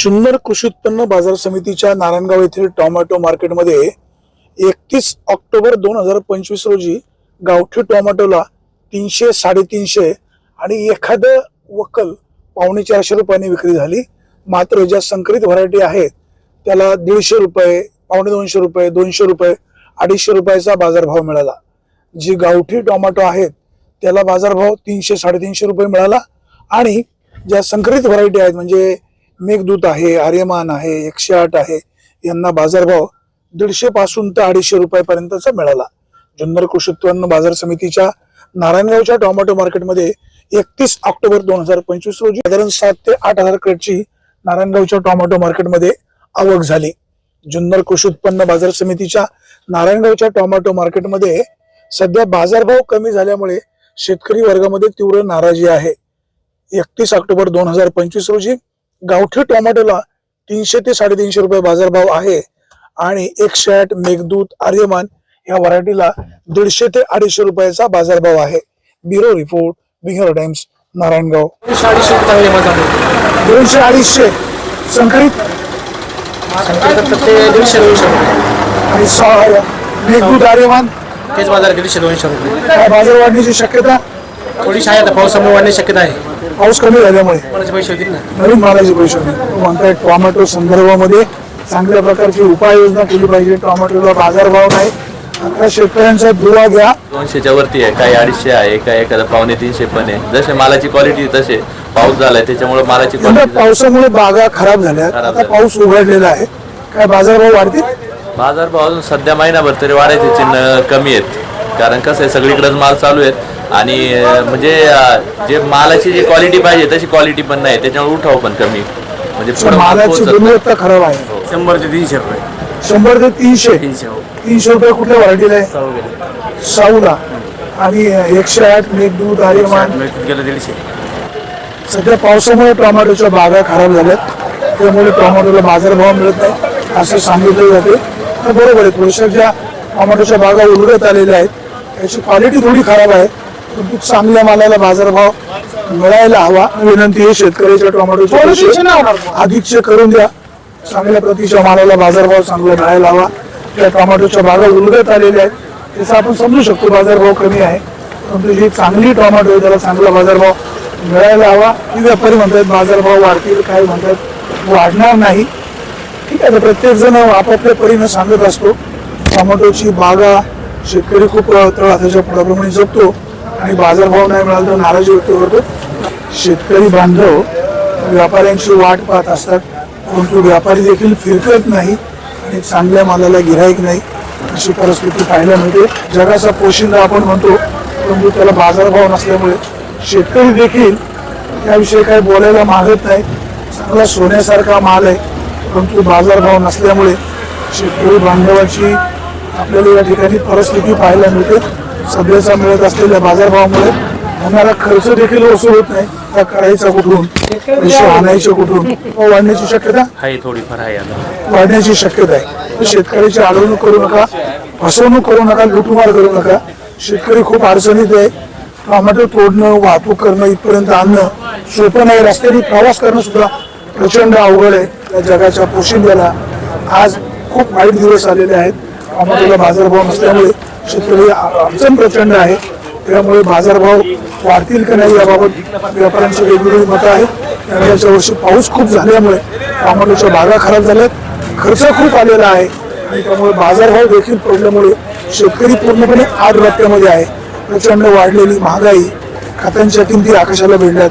जुन्नर कृषी उत्पन्न बाजार समितीच्या नारायणगाव येथील टोमॅटो मार्केटमध्ये एकतीस ऑक्टोबर दोन हजार पंचवीस रोजी गावठी टोमॅटोला तीनशे साडेतीनशे आणि एखादं वकल पावणे चारशे रुपयांनी विक्री झाली. मात्र ज्या संकरित व्हरायटी आहेत त्याला दीडशे रुपये पावणे दोनशे रुपये दोनशे रुपये अडीचशे रुपयाचा बाजारभाव मिळाला. जी गावठी टोमॅटो आहेत त्याला बाजारभाव तीनशे साडेतीनशे रुपये मिळाला. आणि ज्या संकरित व्हरायटी आहेत म्हणजे मेघदूत आहे आर्यमान आहे एकशे आठ आहे यांना बाजारभाव दीडशे पासून ते अडीचशे रुपयापर्यंतचा मिळाला. जुन्नर कृषी उत्पन्न बाजार समितीच्या नारायणगावच्या टोमॅटो मार्केटमध्ये एकतीस ऑक्टोबर दोन हजार पंचवीस रोजी साधारण सात ते आठ हजार क्रेटची नारायणगावच्या टोमॅटो मार्केटमध्ये आवक झाली. जुन्नर कृषी उत्पन्न बाजार समितीच्या नारायणगावच्या टोमॅटो मार्केटमध्ये सध्या बाजारभाव कमी झाल्यामुळे शेतकरी वर्गामध्ये तीव्र नाराजी आहे. एकतीस ऑक्टोबर दोन हजार पंचवीस रोजी गावठी टोमॅटोला तीनशे ते साडेतीनशे रुपये बाजारभाव आहे. आणि एकशे आठ मेघदूत आर्यमान या व्हरायटीला दीडशे ते अडीचशे रुपयाचा बाजारभाव आहे. Bureau report Bihar times Narayangaon. दोनशे अडीचशे. संकरित. दीडशे दोनशे रुपये. आणि सहा मेघदूत आर्यमान. तेच बाजार दीडशे दोनशे रुपये. बाजार वाढण्याची शक्यता. थोडीशी आहे आता पावसामुळे वाढण्याची शक्यता आहे. पाऊस कमी झाल्यामुळे. नवीन मालाचे पैसे म्हणताय टोमॅटो संदर्भामध्ये चांगल्या प्रकारची उपाययोजना केली पाहिजे. टोमॅटोला बाजारभाव नाही. आता शेतकऱ्यांचा दुवा घ्या. दोनशेच्या वरती आहे. काही अडीचशे आहे काही एखादा पावणे तीनशे पण आहे. जसे मालाची क्वालिटी तसे पाऊस झालाय त्याच्यामुळे मालाची यंदा क्वालिटी पावसामुळे बागा खराब झाल्या. खराब आता झाल्या. पाऊस उघडलेला आहे. काय बाजारभाव वाढतील? बाजार भाव अजून सध्या महिनाभर तरी वाढायचे चिन्ह कमी आहेत. कारण कसं आहे सगळीकडेच माल चालू आहेत. आणि म्हणजे जे मालाची जी क्वालिटी पाहिजे तशी क्वालिटी पण नाही. त्याच्यामुळे उठाव पण कमी. म्हणजे मालाची. गुणवत्ता खराब आहे. शंभर ते तीनशे रुपये. शंभर ते तीनशे? तीनशे हो. तीनशे रुपये कुठल्या व्हरायटीला आहे? साऊला. आणि एकशे आठ मेघदूत आर्यमान गेलं दीडशे. सध्या पावसामुळे टोमॅटोच्या बागा खराब झाल्यात. त्यामुळे टोमॅटोला बाजारभाव मिळत नाही असं सांगितलं जाते. तर बरोबर आहे थोड्याशा ज्या टोमॅटोच्या बागा उलगत आलेल्या आहेत. त्याची क्वालिटी थोडी खराब आहे. चांगल्या मालाला बाजारभाव मिळायला हवा. विनंती आहे शेतकऱ्याच्या टोमॅटोच्या पैसे अधिकचे करून द्या. चांगल्या प्रतीच्या मालाला बाजारभाव चांगला मिळायला हवा. त्या टोमॅटोच्या बागा उलगत आलेल्या आहेत. त्याचा आपण समजू शकतो बाजारभाव कमी आहे. परंतु जी चांगली टोमॅटो आहे त्याला चांगला बाजारभाव मिळायला हवा. ही व्यापारी म्हणतात बाजारभाव वाढतील काही म्हणतात वाढणार नाही. ठीक आहे तर प्रत्येक जण आपापल्या परीनं सांगत असतो टोमॅटोची बागा शेतकरी खूप तळहाताच्या पुढाप्रमाणे जपतो. आणि बाजारभाव नाही मिळाला तर नाराजी व्यक्त करतो शेतकरी बांधव व्यापाऱ्यांची वाट पाहत असतात. परंतु व्यापारी देखील फिरकत नाही आणि चांगल्या मालाला गिराईक नाही अशी परिस्थिती पाहायला मिळते. जगाचा पोशिंदा आपण म्हणतो परंतु त्याला बाजारभाव नसल्यामुळे शेतकरी देखील याविषयी काही बोलायला मागत नाही. चांगला सोन्यासारखा माल आहे परंतु बाजारभाव नसल्यामुळे शेतकरी बांधवाची आपल्याला या ठिकाणी परिस्थिती पाहायला मिळते. सध्याचा मिळत असलेल्या बाजारभावामुळे होणारा खर्च देखील वसूल होत नाही. त्या करायचा कुठून पैसे आणायचे कुठून वाढण्याची शक्यता? आहे थोडीफार आहे आता. वाढण्याची शक्यता आहे. शेतकऱ्याची अडवणूक करू नका फसवणूक करू नका लुटमार करू नका. शेतकरी खूप अडचणीत आहे. टोमॅटो तोडणं वाहतूक करणं इथपर्यंत आणणं सोपं नाही. रस्त्याने प्रवास करणं सुद्धा प्रचंड अवघड आहे. या जगाच्या पोशिंद्याला आज खूप वाईट दिवस आलेले आहेत. टोमॅटोला बाजारभाव नसल्यामुळे शेतकरी अडचण प्रचंड आहे. त्यामुळे बाजारभाव वाढतील का नाही याबाबत व्यापाऱ्यांची वेगवेगळी मतं आहेत. यंदाच्या वर्षी पाऊस खूप झाल्यामुळे टोमॅटोच्या बागा खराब झाल्यात. खर्च खूप आलेला आहे. आणि त्यामुळे बाजारभाव देखील पडल्यामुळे शेतकरी पूर्णपणे आठ रस्त्यामध्ये आहे. प्रचंड वाढलेली महागाई खतांच्या किमती आकाशाला भिडल्यात.